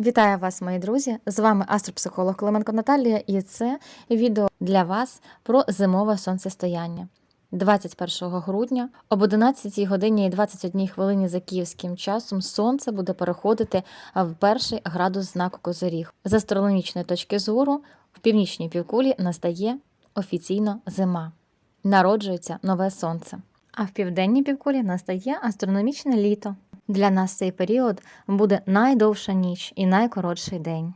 Вітаю вас, мої друзі! З вами астропсихолог Клименко Наталія, і це відео для вас про зимове сонцестояння. 21 грудня об 11 годині і 21 хвилині за київським часом сонце буде переходити в перший градус знаку Козиріг. З астрономічної точки зору в північній півкулі настає офіційно зима. Народжується нове сонце. А в південній півкулі настає астрономічне літо. Для нас цей період буде найдовша ніч і найкоротший день.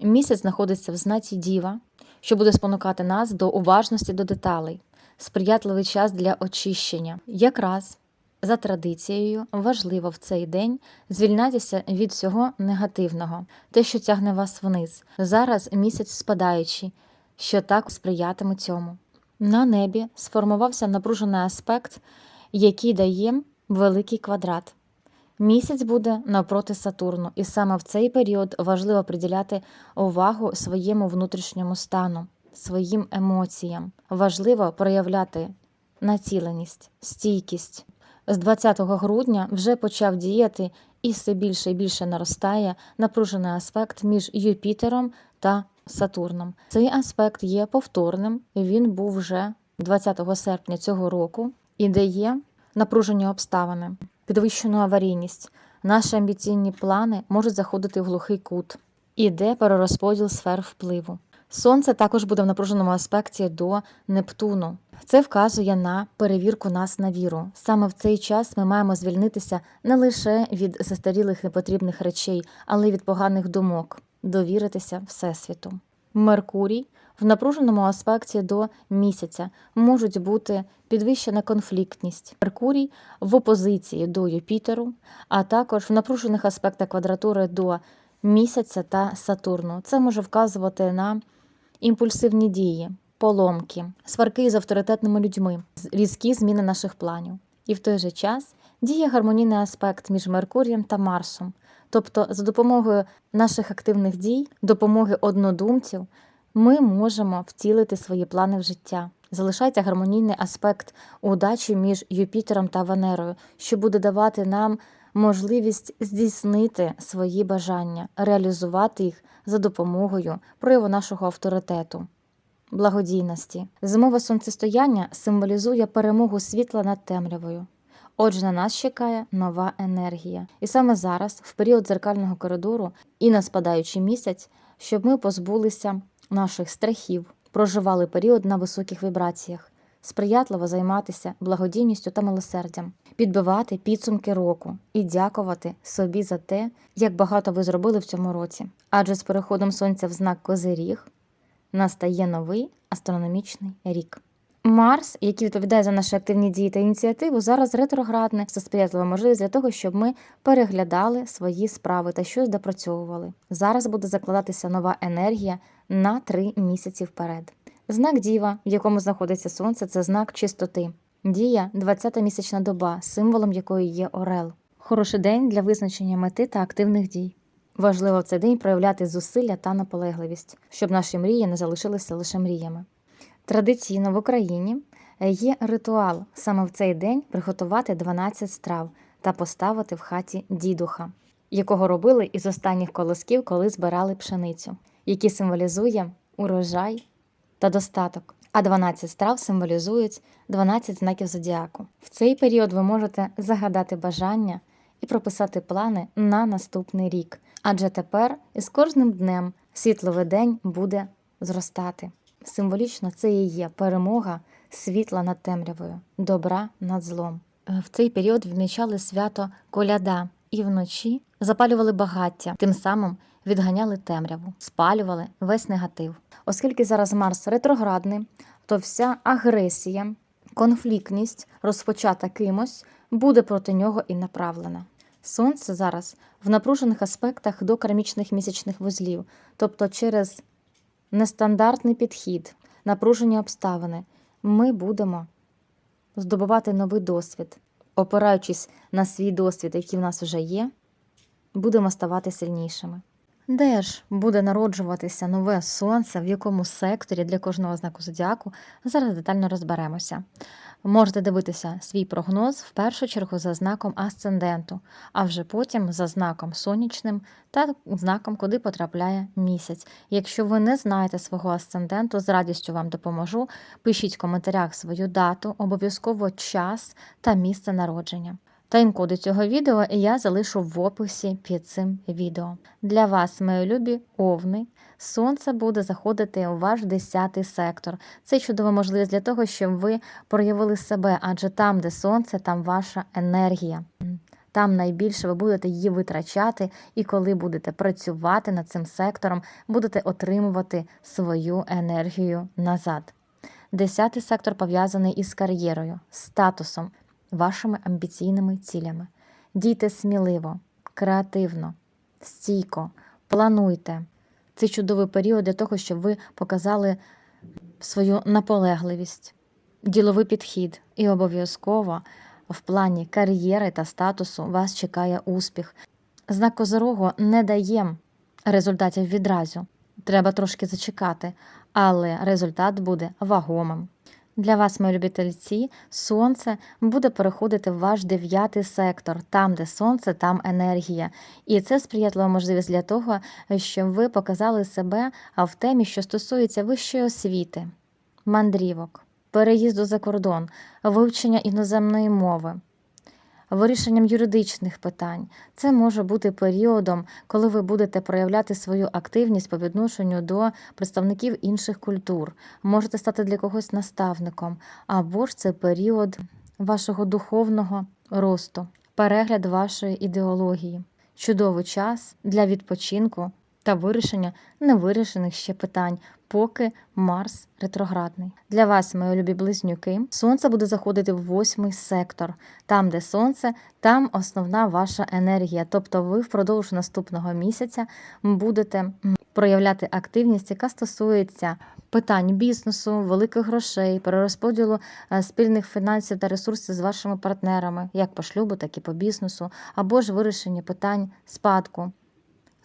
Місяць знаходиться в знаці Діва, що буде спонукати нас до уважності до деталей, сприятливий час для очищення. Якраз за традицією важливо в цей день звільнятися від всього негативного, те, що тягне вас вниз. Зараз місяць спадаючий, що так сприятиме цьому. На небі сформувався напружений аспект, який дає великий квадрат. Місяць буде навпроти Сатурну, і саме в цей період важливо приділяти увагу своєму внутрішньому стану, своїм емоціям. Важливо проявляти націленість, стійкість. З 20 грудня вже почав діяти і все більше і більше наростає напружений аспект між Юпітером та Сатурном. Цей аспект є повторним. Він був вже 20 серпня цього року і дає напружені обставини підвищену аварійність. Наші амбіційні плани можуть заходити в глухий кут. Іде перерозподіл сфер впливу. Сонце також буде в напруженому аспекті до Нептуну. Це вказує на перевірку нас на віру. Саме в цей час ми маємо звільнитися не лише від застарілих непотрібних речей, але й від поганих думок, довіритися Всесвіту. Меркурій в напруженому аспекті до місяця можуть бути підвищена конфліктність. Меркурій в опозиції до Юпітеру, а також в напружених аспектах квадратури до місяця та Сатурну. Це може вказувати на імпульсивні дії, поломки, сварки з авторитетними людьми, різкі зміни наших планів. І в той же час діє гармонійний аспект між Меркурієм та Марсом. Тобто, за допомогою наших активних дій, допомоги однодумців, ми можемо втілити свої плани в життя. Залишається гармонійний аспект удачі між Юпітером та Венерою, що буде давати нам можливість здійснити свої бажання, реалізувати їх за допомогою прояву нашого авторитету. Благодійності. Зимове сонцестояння символізує перемогу світла над темрявою. Отже, на нас чекає нова енергія. І саме зараз, в період дзеркального коридору і на спадаючий місяць, щоб ми позбулися наших страхів, проживали період на високих вібраціях, сприятливо займатися благодійністю та милосердям, підбивати підсумки року і дякувати собі за те, як багато ви зробили в цьому році. Адже з переходом сонця в знак Козиріг настає новий астрономічний рік. Марс, який відповідає за наші активні дії та ініціативу, зараз ретроградне, це сприятлива можливість для того, щоб ми переглядали свої справи та щось допрацьовували. Зараз буде закладатися нова енергія на три місяці вперед. Знак Діва, в якому знаходиться сонце, це знак чистоти. Дія 20-та місячна доба, символом якої є Орел. Хороший день для визначення мети та активних дій. Важливо в цей день проявляти зусилля та наполегливість, щоб наші мрії не залишилися лише мріями. Традиційно в Україні є ритуал саме в цей день приготувати 12 страв та поставити в хаті дідуха, якого робили із останніх колосків, коли збирали пшеницю, який символізує урожай та достаток. А 12 страв символізують 12 знаків зодіаку. В цей період ви можете загадати бажання і прописати плани на наступний рік, адже тепер із кожним днем світловий день буде зростати. Символічно це і є перемога світла над темрявою, добра над злом. Е, В цей період відмічали свято коляда і вночі запалювали багаття, тим самим відганяли темряву, спалювали весь негатив. Оскільки зараз Марс ретроградний, то вся агресія, конфліктність, розпочата кимось, буде проти нього і направлена. Сонце зараз в напружених аспектах до кармічних місячних вузлів, тобто через нестандартний підхід, напружені обставини, ми будемо здобувати новий досвід, опираючись на свій досвід, який в нас вже є, будемо ставати сильнішими. Де ж буде народжуватися нове сонце, в якому секторі для кожного знаку зодіаку, зараз детально розберемося. Можете дивитися свій прогноз в першу чергу за знаком асценденту, а вже потім за знаком сонячним та знаком, куди потрапляє місяць. Якщо ви не знаєте свого асценденту, з радістю вам допоможу. Пишіть в коментарях свою дату, обов'язково час та місце народження. Тайм-коди цього відео я залишу в описі під цим відео. Для вас, мої любі овни, сонце буде заходити у ваш 10-й сектор. Це чудова можливість для того, щоб ви проявили себе, адже там, де сонце, там ваша енергія. Там найбільше ви будете її витрачати, і коли будете працювати над цим сектором, будете отримувати свою енергію назад. Десятий сектор пов'язаний із кар'єрою, статусом, вашими амбіційними цілями. Дійте сміливо, креативно, стійко, плануйте. Це чудовий період для того, щоб ви показали свою наполегливість, діловий підхід і обов'язково в плані кар'єри та статусу вас чекає успіх. Знак Козорогу не дає результатів відразу. Треба трошки зачекати, але результат буде вагомим. Для вас, мої любительці, сонце буде переходити в ваш дев'ятий сектор, там, де сонце, там енергія. І це сприятлива можливість для того, щоб ви показали себе в темі, що стосується вищої освіти, мандрівок, переїзду за кордон, вивчення іноземної мови. Вирішенням юридичних питань. Це може бути періодом, коли ви будете проявляти свою активність по відношенню до представників інших культур, можете стати для когось наставником, або ж це період вашого духовного росту, перегляд вашої ідеології, чудовий час для відпочинку та вирішення невирішених ще питань, поки Марс ретроградний. Для вас, мої любі близнюки, сонце буде заходити в восьмий сектор. Там, де сонце, там основна ваша енергія. Тобто ви впродовж наступного місяця будете проявляти активність, яка стосується питань бізнесу, великих грошей, перерозподілу е, спільних фінансів та ресурсів з вашими партнерами, як по шлюбу, так і по бізнесу, або ж вирішення питань спадку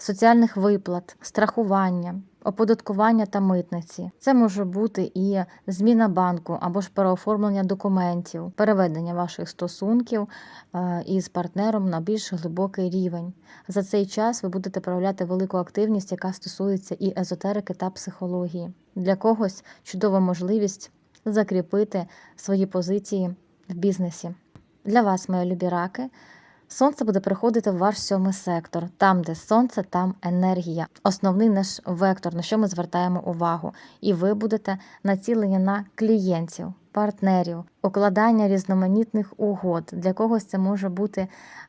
соціальних виплат, страхування, оподаткування та митниці. Це може бути і зміна банку або ж переоформлення документів, переведення ваших стосунків е, із партнером на більш глибокий рівень. За цей час ви будете проявляти велику активність, яка стосується і езотерики та психології. Для когось чудова можливість закріпити свої позиції в бізнесі. Для вас, мої любі раки, Сонце буде приходити в ваш сьомий сектор. Там, де сонце, там енергія. Основний наш вектор, на що ми звертаємо увагу. І ви будете націлені на клієнтів, партнерів, укладання різноманітних угод. Для когось це може бути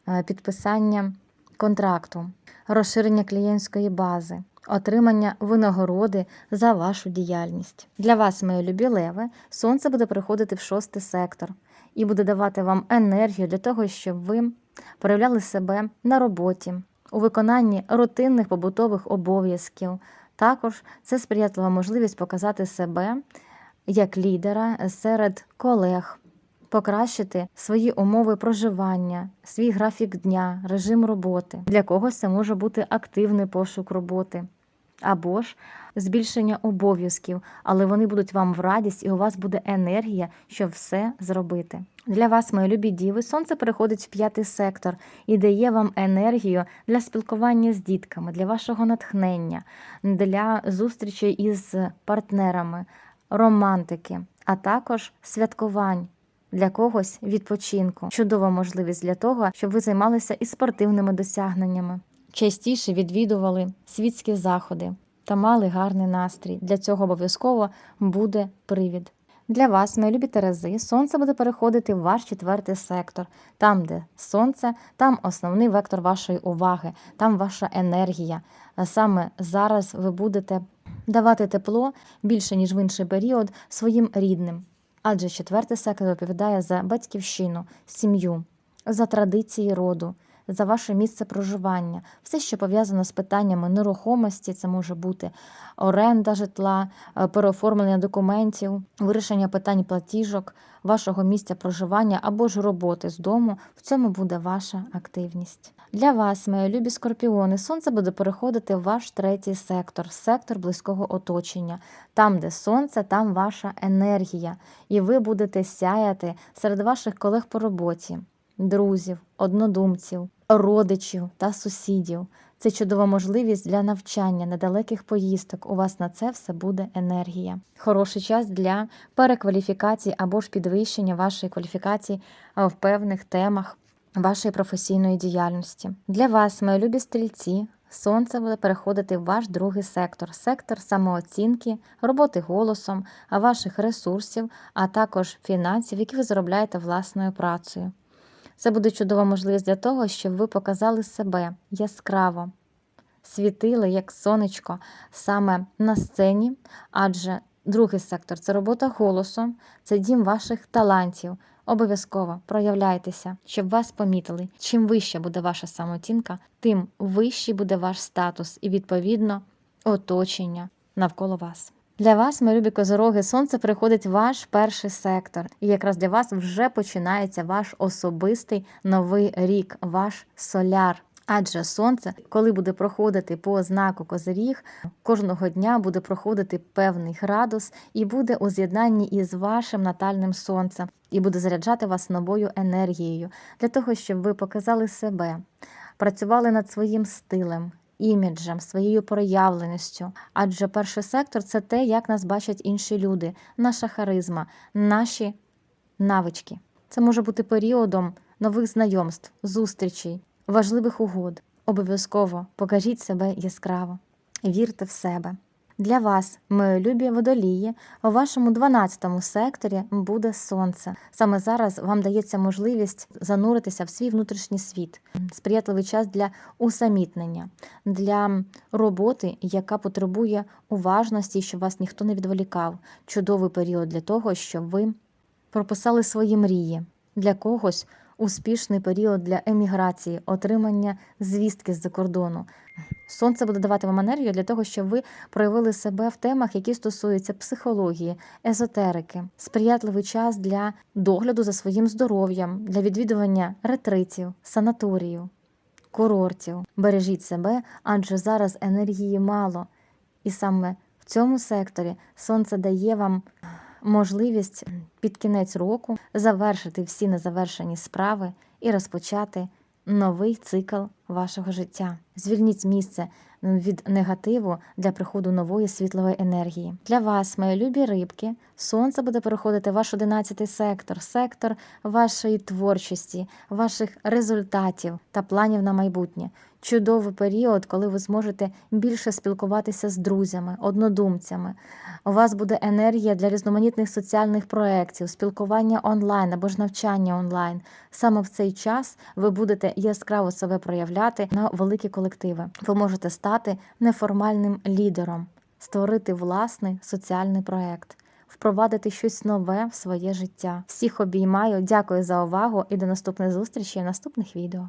е, підписання контракту, розширення клієнтської бази. Отримання винагороди за вашу діяльність. Для вас, мої любі леви, сонце буде приходити в шостий сектор і буде давати вам енергію для того, щоб ви проявляли себе на роботі, у виконанні рутинних побутових обов'язків. Також це сприятлива можливість показати себе як лідера серед колег, покращити свої умови проживання, свій графік дня, режим роботи. Для когось це може бути активний пошук роботи. Або ж збільшення обов'язків, але вони будуть вам в радість, і у вас буде енергія, щоб все зробити. Для вас, мої любі діви, сонце переходить в п'ятий сектор і дає вам енергію для спілкування з дітками, для вашого натхнення, для зустрічі із партнерами, романтики, а також святкувань. Для когось відпочинку. Чудова можливість для того, щоб ви займалися і спортивними досягненнями, частіше відвідували світські заходи та мали гарний настрій. Для цього обов'язково буде привід. Для вас, мої любі Терези, сонце буде переходити в ваш четвертий сектор. Там, де сонце, там основний вектор вашої уваги, там ваша енергія. Саме зараз ви будете давати тепло більше, ніж в інший період, своїм рідним. Адже четвертий сектор відповідає за батьківщину, сім'ю, за традиції роду, за ваше місце проживання, все, що пов'язано з питаннями нерухомості, це може бути оренда житла, е, переоформлення документів, вирішення питань платіжок, вашого місця проживання або ж роботи з дому. В цьому буде ваша активність. Для вас, мої любі скорпіони, сонце буде переходити в ваш третій сектор, сектор близького оточення. Там, де сонце, там ваша енергія, і ви будете сяяти серед ваших колег по роботі, друзів, однодумців, родичів та сусідів. Це чудова можливість для навчання, недалеких поїздок. У вас на це все буде енергія. Хороший час для перекваліфікації або ж підвищення вашої кваліфікації в певних темах вашої професійної діяльності. Для вас, мої любі стрільці, сонце буде переходити в ваш другий сектор, сектор самооцінки, роботи голосом, ваших ресурсів, а також фінансів, які ви заробляєте власною працею. Це буде чудова можливість для того, щоб ви показали себе яскраво, світили як сонечко саме на сцені, адже другий сектор це робота голосом, це дім ваших талантів. Обов'язково проявляйтеся, щоб вас помітили. Чим вища буде ваша самооцінка, тим вищий буде ваш статус і, відповідно, оточення навколо вас. Для вас, мої любі козороги, сонце приходить ваш перший сектор, і якраз для вас вже починається ваш особистий новий рік, ваш соляр. Адже сонце, коли буде проходити по знаку Козиріг, кожного дня буде проходити певний градус і буде у з'єднанні із вашим натальним сонцем, і буде заряджати вас новою енергією для того, щоб ви показали себе, працювали над своїм стилем, іміджем, своєю проявленістю. Адже перший сектор це те, як нас бачать інші люди, наша харизма, наші навички. Це може бути періодом нових знайомств, зустрічей, важливих угод. Обов'язково покажіть себе яскраво, вірте в себе. Для вас, мої любі водолії, у вашому 12 секторі буде сонце. Саме зараз вам дається можливість зануритися в свій внутрішній світ, сприятливий час для усамітнення, для роботи, яка потребує уважності, щоб вас ніхто не відволікав. Чудовий період для того, щоб ви прописали свої мрії. Для когось успішний період для еміграції, отримання звістки з-за кордону. Сонце буде давати вам енергію для того, щоб ви проявили себе в темах, які стосуються психології, езотерики, сприятливий час для догляду за своїм здоров'ям, для відвідування ретритів, санаторіїв, курортів. Бережіть себе, адже зараз енергії мало. І саме в цьому секторі сонце дає вам можливість під кінець року завершити всі незавершені справи і розпочати новий цикл вашого життя. Звільніть місце від негативу для приходу нової світлової енергії. Для вас, мої любі рибки, сонце буде переходити в ваш 11 сектор, сектор вашої творчості, ваших результатів та планів на майбутнє. Чудовий період, коли ви зможете більше спілкуватися з друзями, однодумцями. У вас буде енергія для різноманітних соціальних проєктів, спілкування онлайн або ж навчання онлайн. Саме в цей час ви будете яскраво себе проявляти на великі колективи. Ви можете стати неформальним лідером, створити власний соціальний проєкт. Впровадити щось нове в своє життя. Всіх обіймаю, дякую за увагу і до наступних в наступних відео.